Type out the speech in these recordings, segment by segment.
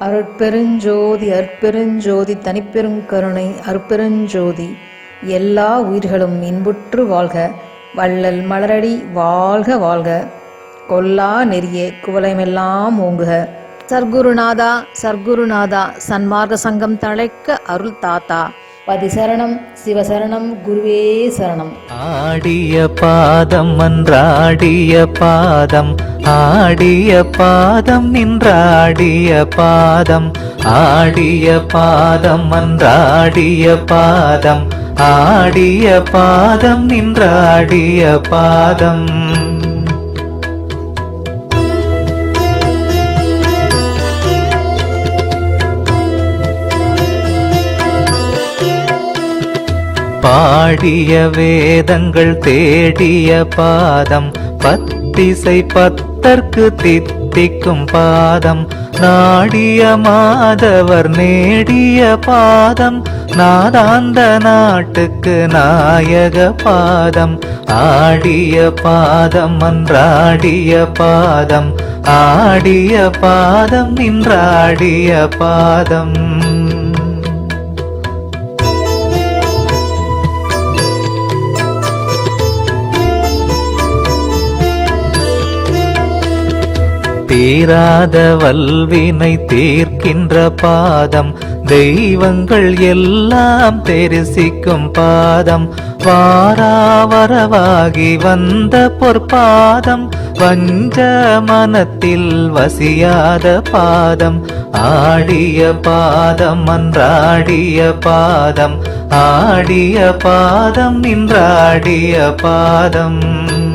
அருட்பெருஞ்சோதி அற்பெருஞ்சோதி தனிப்பெரும் கருணை அற்பெருஞ்சோதி எல்லா உயிர்களும் இன்புற்று வாழ்க வள்ளல் மலரடி வாழ்க வாழ்க கொல்லா நெறியே குவலைமெல்லாம் ஓங்குக. சர்க்குருநாதா சர்க்குருநாதா சன்மார்க்க சங்கம் தழைக்க அருள் தாத்தா பதிசரணம் சிவசரணம் குருவே சரணம். ஆடிய பாதம் மன்றாடிய பாதம் ஆடிய பாதம் நின்றாடிய பாதம் ஆடிய பாதம் மன்றாடிய பாதம் ஆடிய பாதம் நின்றாடிய பாதம். பாடிய வேதங்கள் தேடிய பாதம் பத்திசை பத்தர்க்கு தித்திக்கும் பாதம். நாடிய மாதவர் நேடிய பாதம் நாதாந்த நாட்டுக்கு நாயக பாதம். ஆடிய பாதம் அன்றாடிய பாதம் ஆடிய பாதம் நின்றாடிய பாதம். தீராத வல்வினை தீர்க்கின்ற பாதம் தெய்வங்கள் எல்லாம் தெரிசிக்கும் பாதம் வாராவரவாகி வந்த பொற்பாதம் வஞ்ச மனத்தில் வசியாத பாதம் ஆடிய பாதம் அன்றாடிய பாதம் ஆடிய பாதம் நின்றாடிய பாதம்.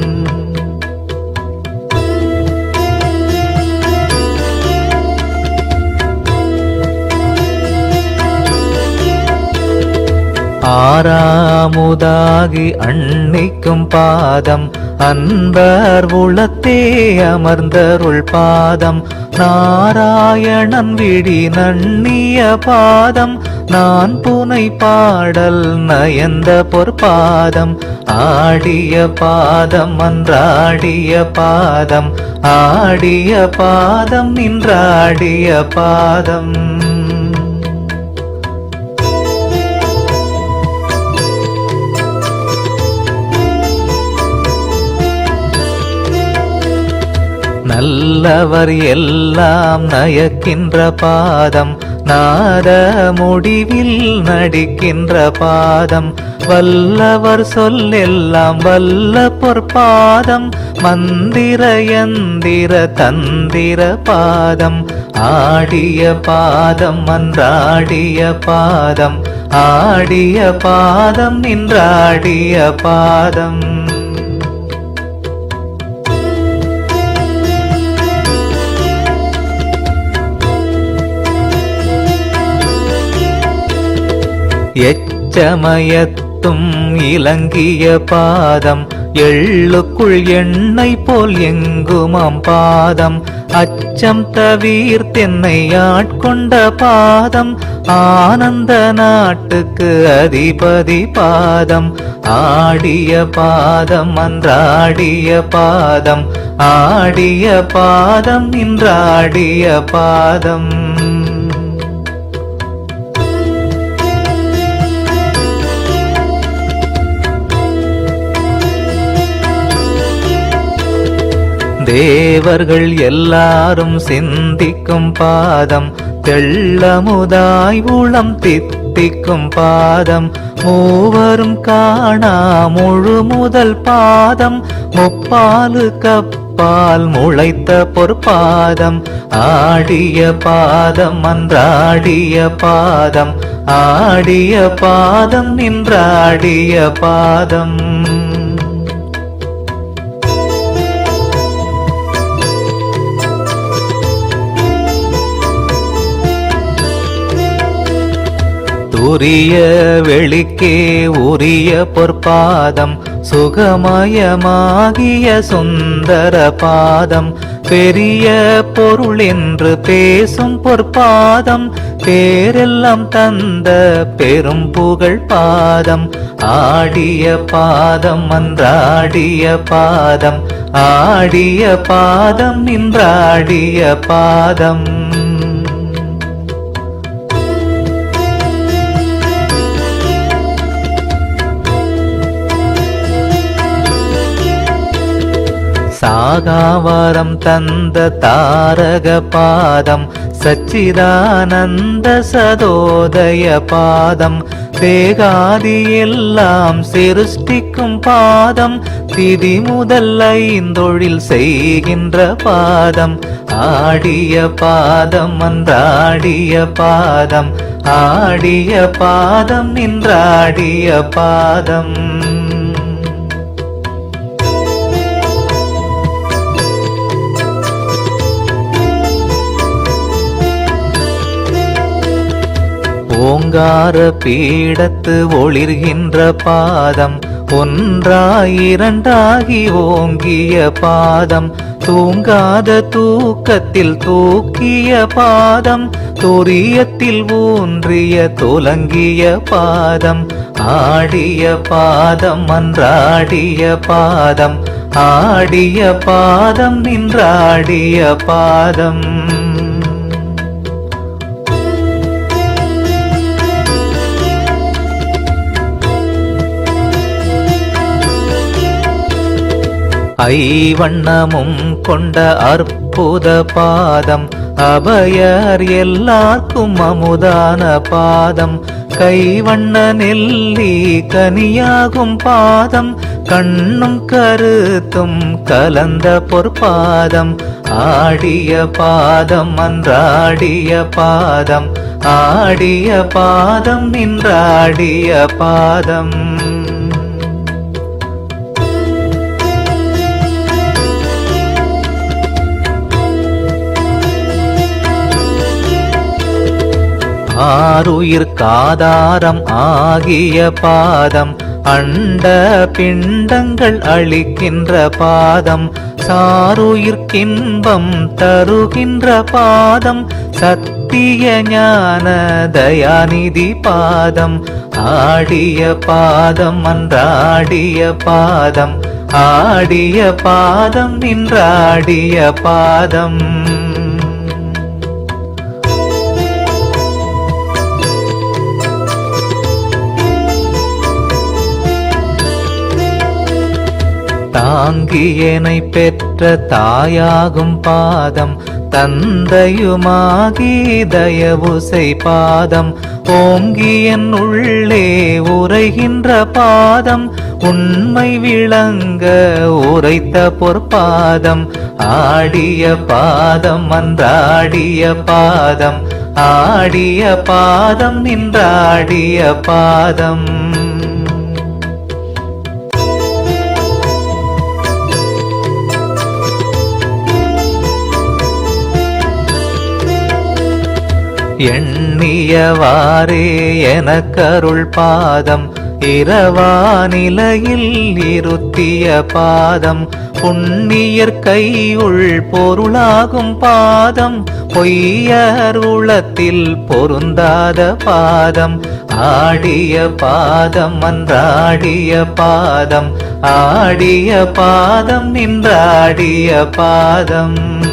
ஆறாமுதாகி அன்னிக்கும் பாதம் அன்பர் உளத்தே அமர்ந்தருள் பாதம் நாராயணன் விடி நன்னிய பாதம் நான் புனை பாடல் நயந்த பொற்பாதம் ஆடிய பாதம் அன்றாடிய பாதம் ஆடிய பாதம் நின்றாடிய பாதம். நல்லவர் எல்லாம் நயக்கின்ற பாதம் நாத முடிவில் நடிக்கின்ற பாதம். வல்லவர் சொல்லெல்லாம் வல்ல பொற்பாதம் மந்திர எந்திர தந்திர பாதம். ஆடிய பாதம் மன்றாடிய பாதம் ஆடிய பாதம் நின்றாடிய பாதம். எச்சமயத்தும் இலங்கிய பாதம். எள்ளுக்குள் எண்ணெய் போல் எங்குமாம் பாதம். அச்சம் தவிர்த்தென்னை ஆட்கொண்ட பாதம். ஆனந்த நாட்டுக்கு அதிபதி பாதம். ஆடிய பாதம் அன்றாடிய பாதம். ஆடிய பாதம் நின்றாடிய பாதம். தேவர்கள் எல்லாரும் சிந்திக்கும் பாதம் தெள்ளமுதாய் உளம் தித்திக்கும் பாதம் மூவரும் காணா முழு முதல் பாதம் முப்பாலு கப்பால் முளைத்த பொற்பாதம் ஆடிய பாதம் அன்றாடிய பாதம் ஆடிய பாதம் நின்றாடிய பாதம். துரிய வெளிக்கே உரிய பொற்பாதம் சுகமயமாகிய சுந்தர பாதம். பெரிய பொருள் என்று பேசும் பொற்பாதம் பேரெல்லாம் தந்த பெரும் புகழ் பாதம். ஆடிய பாதம் அன்றாடிய பாதம் ஆடிய பாதம் நின்றாடிய பாதம். சாகாவரம் தந்த தாரக பாதம் சச்சிதானந்த சதோதய பாதம் தேகாதி எல்லாம் சிருஷ்டிக்கும் பாதம் திதி முதல் ஐந்தொழில் செய்கின்ற பாதம் ஆடிய பாதம் அன்றாடிய பாதம் ஆடிய பாதம் நின்றாடிய பாதம். ஓங்கார பீடத்து ஒளிர்கின்ற பாதம் ஒன்றாயிரண்டாகி ஓங்கிய பாதம் தூங்காத தூக்கத்தில் தூக்கிய பாதம் துரியத்தில் ஊன்றிய துலங்கிய பாதம் ஆடிய பாதம் அன்றாடிய பாதம் ஆடிய பாதம் நின்றாடிய பாதம். ஐவண்ணமும் கொண்ட அற்புத பாதம் அபயர் எல்லாருக்கும் அமுதான பாதம். கைவண்ண நெல்லி கனியாகும் பாதம் கண்ணும் கருத்தும் கலந்த பொற்பாதம். ஆடிய பாதம் அன்றாடிய பாதம் ஆடிய பாதம் நின்றாடிய பாதம். ஆறுயிர் காதாரம் ஆகிய பாதம் அண்ட பிண்டங்கள் அளிக்கின்ற பாதம் சாருயிர்க்கின்பம் தருகின்ற பாதம் சத்திய ஞான தயாநிதி பாதம் ஆடிய பாதம் அன்றாடிய பாதம் ஆடிய பாதம் நின்றாடிய பாதம். தாங்கியனை பெற்ற தாயாகும் பாதம் தந்தையுமாகி தயவுசை பாதம். ஓங்கியன் உள்ளே உரைகின்ற பாதம் உண்மை விளங்க உரைத்த பொற்பாதம். ஆடிய பாதம் அன்றாடிய பாதம் ஆடிய பாதம் நின்றாடிய பாதம். எண்ணியவாறே எனக்கருள் பாதம். இரவா நிலையில் இருத்திய பாதம். புண்ணியர் கையுள் பொருளாகும் பாதம். பொய்யருளத்தில் பொருந்தாத பாதம். ஆடிய பாதம் அன்றாடிய பாதம். ஆடிய பாதம் நின்றாடிய பாதம்.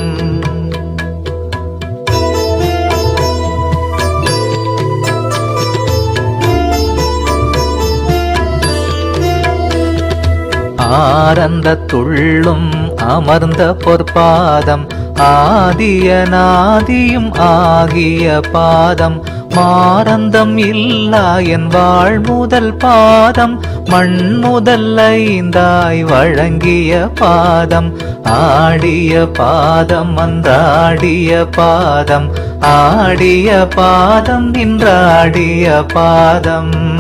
ஆரந்த துள்ளும் அமர்ந்த பொற்பாதம் ஆதிய நாதியும் ஆகிய பாதம். மாரந்தம் இல்லா என் வாழ் முதல் பாதம் மண் முதல் ஐந்தாய் வழங்கிய பாதம். ஆடிய பாதம் அந்தாடிய பாதம் ஆடிய பாதம் நின்றாடிய பாதம்.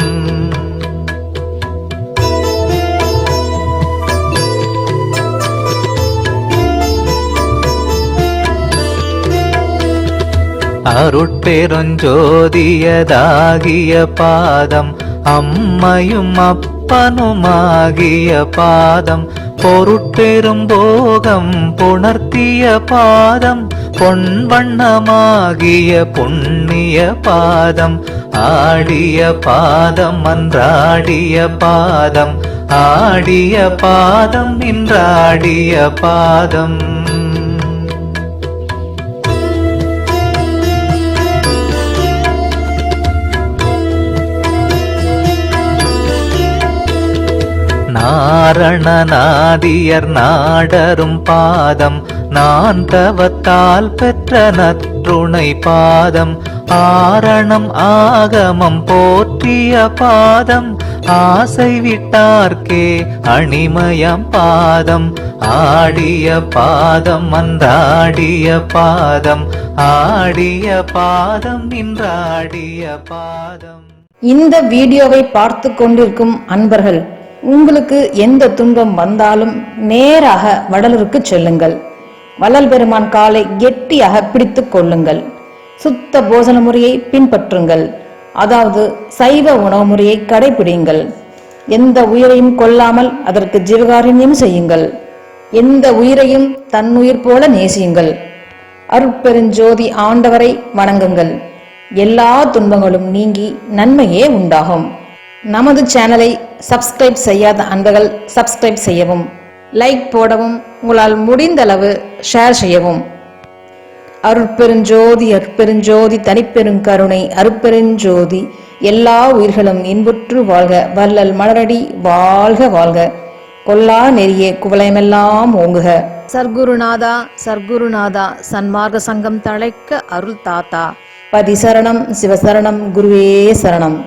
அருட்பெருஞ்சோதியதாகிய பாதம் அம்மையும் அப்பனுமாகிய பாதம் பொருட்பெரும் போகம் புணர்த்திய பாதம் பொன்வண்ணமாகிய புண்ணிய பாதம் ஆடிய பாதம் அன்றாடிய பாதம் ஆடிய பாதம் நின்றாடிய பாதம். நாரணநாதியர் நாடரும் பாதம். நான் தவத்தால் பெற்ற நற்றுணை பாதம். ஆரணம் ஆகமம் போற்றிய பாதம். ஆசை விட்டார்க்கே அணிமயம் பாதம். ஆடிய பாதம் அன்றாடிய பாதம். ஆடிய பாதம் நின்றாடிய பாதம். இந்த வீடியோவை பார்த்து கொண்டிருக்கும் அன்பர்கள் உங்களுக்கு எந்த துன்பம் வந்தாலும் நேராக வடலூருக்கு செல்லுங்கள். வள்ளல் பெருமான் காலை கெட்டியாக பிடித்து கொள்ளுங்கள். சுத்த போஜன முறையை பின்பற்றுங்கள். அதாவது சைவ உணவு முறையை கடைபிடிங்கள். எந்த உயிரையும் கொல்லாமல் அதற்கு ஜீவகாரண்யம் செய்யுங்கள். எந்த உயிரையும் தன்னுயிர் போல நேசியுங்கள். அருட்பெருஞ்சோதி ஆண்டவரை வணங்குங்கள். எல்லா துன்பங்களும் நீங்கி நன்மையே உண்டாகும். நமது சேனலை சப்ஸ்கிரைப் செய்யாத அன்பர்கள் சப்ஸ்கிரைப் செய்யவும் லைக் போடவும் உங்களால் முடிந்தளவு ஷேர் செய்யவும். அருட்பெருஞ்சோதி அருட்பெருஞ்சோதி தனிப்பெருங்கருணை அருட்பெருஞ்சோதி எல்லா உயிர்களும் இன்புற்று வாழ்க வள்ளல் மலரடி வாழ்க வாழ்க. கொல்லா நெறிய குவலயமெல்லாம் ஓங்குக. சர்க்குருநாதா சர்க்குருநாதா சன்மார்க்க சங்கம் தழைக்க அருள் தாத்தா பதி சரணம் சிவசரணம் குருவே சரணம்.